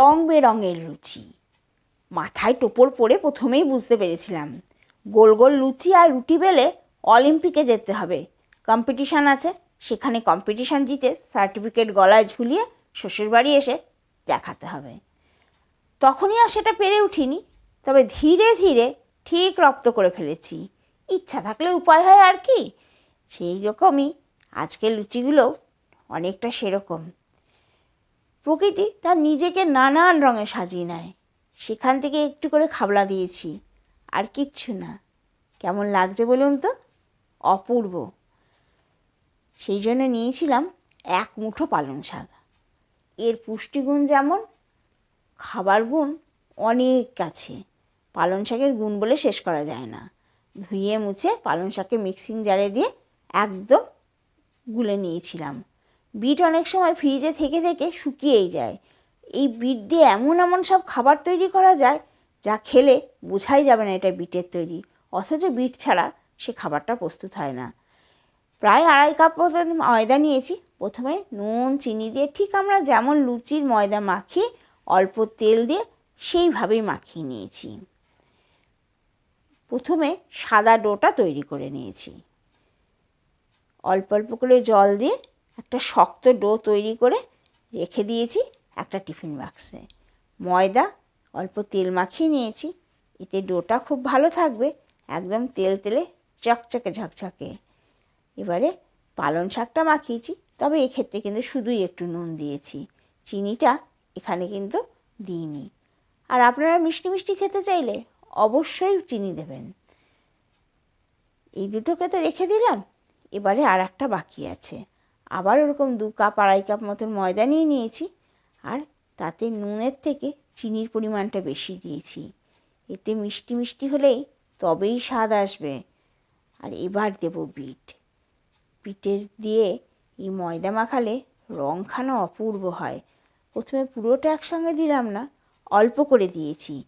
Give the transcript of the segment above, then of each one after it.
রং বেরঙের লুচি মাথায় টোপর পরে প্রথমেই বুঝতে পেরেছিলাম, গোল গোল লুচি আর রুটি বেলে অলিম্পিকে যেতে হবে। কম্পিটিশান আছে, সেখানে কম্পিটিশান জিতে সার্টিফিকেট গলায় ঝুলিয়ে শ্বশুরবাড়ি এসে দেখাতে হবে। তখনই আর সেটা পেরে উঠিনি, তবে ধীরে ধীরে ঠিক রপ্ত করে ফেলেছি। ইচ্ছা থাকলে উপায় হয় আর কি? সেই রকমই আজকের লুচিগুলোও অনেকটা সেরকম। প্রকৃতি তার নিজেকে নানান রঙে সাজিয়ে নেয়। সেখান থেকে একটু করে খাবলা দিয়েছি। আর কিচ্ছু না। কেমন লাগছে বলুন তো? অপূর্ব। সেই জন্য নিয়েছিলাম এক মুঠো পালং শাক। এর পুষ্টিগুণ যেমন, খাবার গুণ অনেক আছে পালং শাকের গুণ বলে শেষ করা যায় না। ধুয়ে মুছে পালং শাককে মিক্সিং জারে দিয়ে একদম গুলে নিয়েছিলাম। বিট অনেক সময় ফ্রিজে থেকে থেকে শুকিয়েই যায়। এই বিট দিয়ে এমন এমন সব খাবার তৈরি করা যায় যা খেলে বোঝাই যাবে না এটা বিটের তৈরি। অথচ বিট ছাড়া সে খাবারটা প্রস্তুত হয় না। প্রায় আড়াই কাপ মতন ময়দা নিয়েছি। প্রথমে নুন, চিনি দিয়ে ঠিক আমরা যেমন লুচির ময়দা মাখি অল্প তেল দিয়ে সেইভাবেই মাখিয়ে নিয়েছি। প্রথমে সাদা ডোটা তৈরি করে নিয়েছি। অল্প অল্প করে জল দিয়ে একটা শক্ত ডো তৈরি করে রেখে দিয়েছি একটা টিফিন বাক্সে। ময়দা, অল্প তেল মাখিয়ে নিয়েছি। এতে ডোটা খুব ভালো থাকবে, একদম তেল তেলে চকচকে ঝকঝকে। এবারে পালং শাকটা মাখিয়েছি, তবে এক্ষেত্রে কিন্তু শুধুই একটু নুন দিয়েছি। চিনিটা এখানে কিন্তু দিইনি। আর আপনারা মিষ্টি মিষ্টি খেতে চাইলে অবশ্যই চিনি দেবেন। এই দুটোকে তো রেখে দিলাম, এবারে আর একটা বাকি আছে। আবার ওরকম দু কাপ, আড়াই কাপ মতন ময়দা নিয়ে নিয়েছি আর তাতে নুনের থেকে চিনির পরিমাণটা বেশি দিয়েছি। এতে মিষ্টি মিষ্টি হলেই তবেই স্বাদ আসবে। আর এবার দেবো বিট। বিটের দিয়ে এই ময়দা মাখালে রংখানা অপূর্ব হয়। প্রথমে পুরোটা একসঙ্গে দিলাম না, অল্প করে দিয়েছি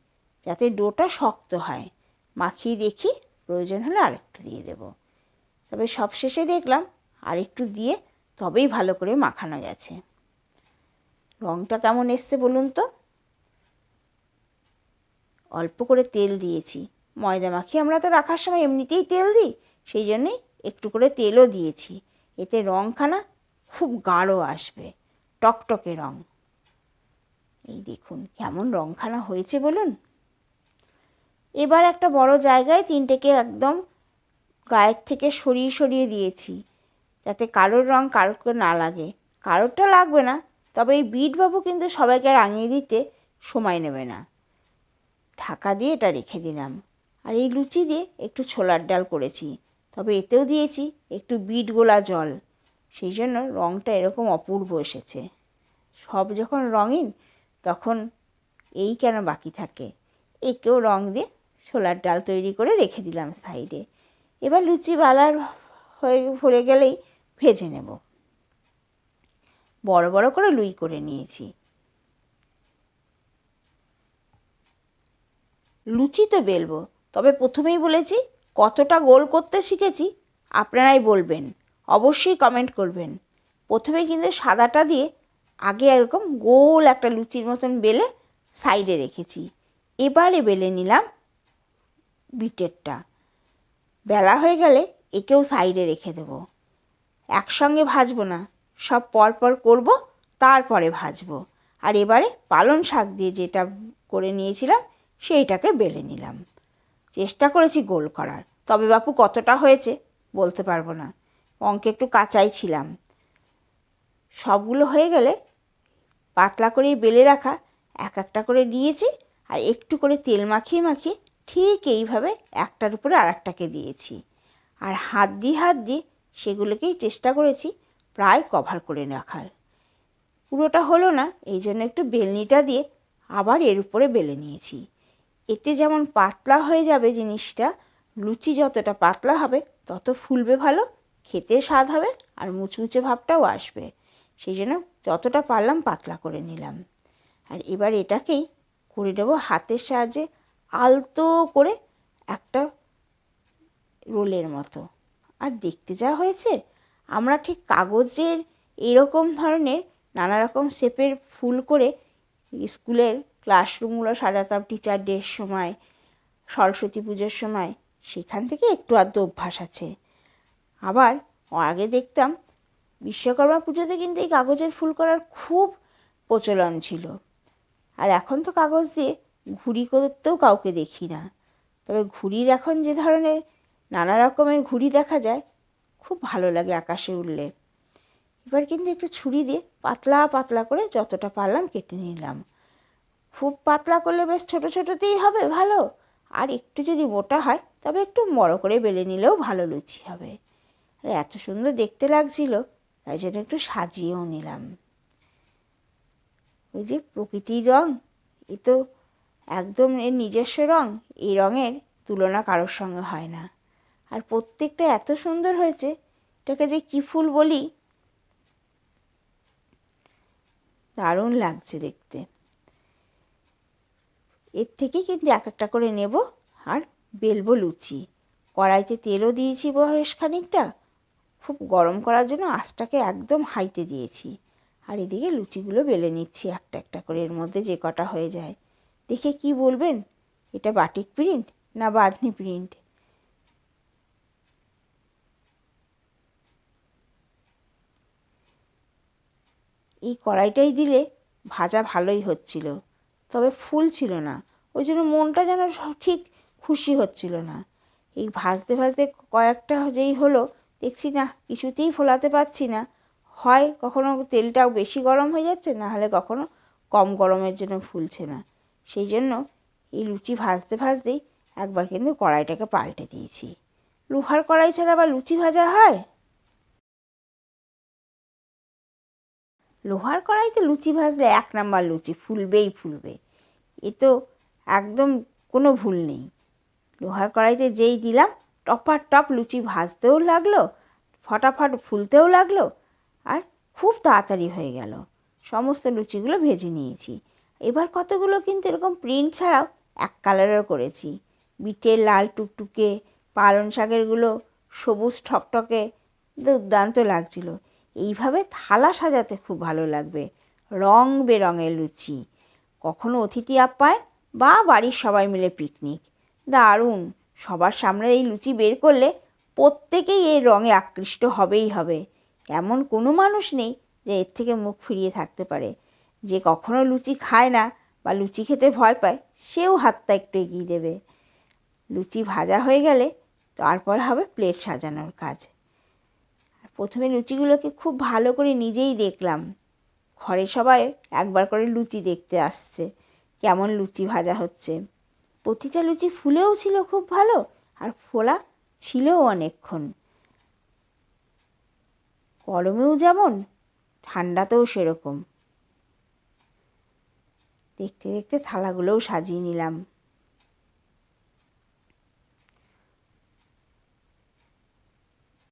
যাতে ডোটা শক্ত হয়। মাখিয়ে দেখি প্রয়োজন হলে আরেকটু দিয়ে দেব। তবে সবশেষে দেখলাম আরেকটু দিয়ে তবেই ভালো করে মাখানো গেছে। রঙটা কেমন এসছে বলুন তো? অল্প করে তেল দিয়েছি। ময়দা মাখিয়ে আমরা তো রাখার সময় এমনিতেই তেল দিই, সেই জন্যেই একটু করে তেলও দিয়েছি। এতে রঙখানা খুব গাঢ় আসবে, টকটকে রঙ এই দেখুন, কেমন রঙখানা হয়েছে বলুন। এবার একটা বড় জায়গায় তিনটেকে একদম গায়ের থেকে সরিয়ে সরিয়ে দিয়েছি। যাতে কারোর রং কারোকে না লাগে। কারোরটা লাগবে না, তবে এই বিটবাবু কিন্তু সবাইকে রাঙিয়ে দিতে সময় নেবে না। ঢাকা দিয়ে এটা রেখে দিলাম। আর এই লুচি দিয়ে একটু ছোলার ডাল করেছি, তবে এতেও দিয়েছি একটু বিট গোলা জল। সেই জন্য রঙটা এরকম অপূর্ব এসেছে। সব যখন রঙিন, তখন এই কেন বাকি থাকে? একেও রং দিয়ে ছোলার ডাল তৈরি করে রেখে দিলাম সাইডে। এবার লুচি বালার হয়ে, ভরে গেলেই ভেজে নেব। বড় বড় করে লুই করে নিয়েছি। লুচি তো বেলবো, তবে প্রথমেই বলেছি কতটা গোল করতে শিখেছি, আপনারাই বলবেন। অবশ্যই কমেন্ট করবেন। প্রথমে কিন্তু সাদাটা দিয়ে আগে এরকম গোল একটা লুচির মতন বেলে সাইডে রেখেছি। এবারে বেলে নিলাম বিটেরটা। বেলা হয়ে গেলে একেও সাইডে রেখে দেবো। একসঙ্গে ভাজবো না। সব পরপর করব, তারপরে ভাজবো। আর এবারে পালং শাক দিয়ে যেটা করে নিয়েছিলাম, সেইটাকে বেলে নিলাম। চেষ্টা করেছি গোল করার, তবে বাপু কতটা হয়েছে বলতে পারব না। অঙ্কে একটু কাঁচাই ছিলাম। সবগুলো হয়ে গেলে পাতলা করে বেলে রাখা, এক একটা করে দিয়েছি আর একটু করে তেল মাখিয়ে মাখিয়ে ঠিক এইভাবে একটার উপরে আর একটাকে দিয়েছি। আর হাত দিয়ে হাত দিয়ে সেগুলোকেই চেষ্টা করেছি প্রায় কভার করে রাখার। পুরোটা হলো না, এই জন্য একটু বেলনিটা দিয়ে আবার এর উপরে বেলে নিয়েছি। এতে যেমন পাতলা হয়ে যাবে জিনিসটা, লুচি যতটা পাতলা হবে তত ফুলবে ভালো, খেতে স্বাদ হবে আর মুচমুচে ভাবটাও আসবে। সেই জন্য যতটা পারলাম পাতলা করে নিলাম। আর এবার এটাকেই করে দেবো হাতের সাহায্যে আলতো করে একটা রোলের মতো। আর দেখতে যা হয়েছে, আমরা ঠিক কাগজের এরকম ধরনের নানা রকম শেপের ফুল করে স্কুলের ক্লাসরুমগুলো সাজাতাম টিচার ডের সময়, সরস্বতী পুজোর সময়। সেখান থেকে একটু আধটু অভ্যাস আছে। আবার আগে দেখতাম বিশ্বকর্মা পুজোতে কিন্তু এই কাগজের ফুল করার খুব প্রচলন ছিল। আর এখন তো কাগজ দিয়ে ঘুড়ি করতেও কাউকে দেখি না। তবে ঘুড়ির এখন যে ধরনের নানা রকমের ঘুড়ি দেখা যায়। খুব ভালো লাগে আকাশে উঠলে এবার কিন্তু একটু ছুরি দিয়ে পাতলা পাতলা করে যতটা পারলাম কেটে নিলাম। খুব পাতলা করলে বেশ ছোটো ছোটোতেই হবে, ভালো। আর একটু যদি মোটা হয়, তবে একটু বড় করে বেলে নিলেও ভালো লুচি হবে। আর, এত সুন্দর দেখতে লাগছিল, তাই জন্য একটু সাজিয়েও নিলাম। ওই যে প্রকৃতির রং, এ তো একদম এর নিজস্ব রং, এই রঙের তুলনা কারোর সঙ্গে হয় না। আর প্রত্যেকটা এত সুন্দর হয়েছে, এটাকে যে কী ফুল বলি? দারুণ লাগছে দেখতে। এর থেকে কিন্তু এক একটা করে নেব আর বেলবো লুচি। কড়াইতে তেলও দিয়েছি বেশ খানিকটা। খুব গরম করার জন্য আঁচটাকে একদম হাইতে দিয়েছি। আর এদিকে লুচিগুলো বেলে নিচ্ছি একটা একটা করে, এর মধ্যে যে কটা হয়ে যায়। দেখে কি বলবেন? এটা বাটিক প্রিন্ট না বাঁধনি প্রিন্ট? এই কড়াইটাই দিলে ভাজা ভালোই হচ্ছিল। তবে ফুল ছিল না। ওই জন্য মনটা যেন ঠিক খুশি হচ্ছিল না। এই ভাজতে ভাজতে কয়েকটা যেই হলো, দেখছি না, কিছুতেই ফোলাতে পারছি না। হয় কখনো তেলটাও বেশি গরম হয়ে যাচ্ছে, না হলে কখনো কম গরমের জন্য ফুলছে না। সেই জন্য এই লুচি ভাজতে ভাজতেই একবার কিন্তু কড়াইটাকে পাল্টে দিয়েছি। লোহার কড়াই ছাড়া আবার লুচি ভাজা হয়? লোহার কড়াইতে লুচি ভাজলে এক নাম্বার লুচি, ফুলবেই ফুলবে। এ তো একদম কোনো ভুল নেই। লোহার কড়াইতে যেই দিলাম, টপার টপ লুচি ভাজতেও লাগল, ফটাফট ফুলতেও লাগল আর খুব তাড়াতাড়ি হয়ে গেল। সমস্ত লুচিগুলো ভেজে নিয়েছি। এবার কতগুলো কিন্তু এরকম প্রিন্ট ছাড়াও এক কালারের করেছি। বিটের লাল টুকটুকে, পালং শাকেরগুলো সবুজ ঠকঠকে, দুর্দান্ত লাগছিল। এইভাবে থালা সাজাতে খুব ভালো লাগবে। রং বেরঙের লুচি। কখনো অতিথি আপ্যায়ন বা বাড়ির সবাই মিলে পিকনিক দারুণ! সবার সামনে এই লুচি বের করলে প্রত্যেকেই এই রঙে আকৃষ্ট হবেই হবে। এমন কোনো মানুষ নেই যে এর থেকে মুখ ফিরিয়ে থাকতে পারে। যে কখনো লুচি খায় না বা লুচি খেতে ভয় পায়, সেও হাতটা একটু এগিয়ে দেবে। লুচি ভাজা হয়ে গেলে তারপর হবে প্লেট সাজানোর কাজ। প্রথমে লুচিগুলোকে খুব ভালো করে নিজেই দেখলাম। ঘরে সবাই একবার করে লুচি দেখতে আসছে। কেমন লুচি ভাজা হচ্ছে। প্রতিটা লুচি ফুলেও ছিল খুব ভালো, আর ফোলা ছিলও অনেকক্ষণ। গরমেও যেমন, ঠান্ডাতেও সেরকম। দেখতে দেখতে থালাগুলোও সাজিয়ে নিলাম।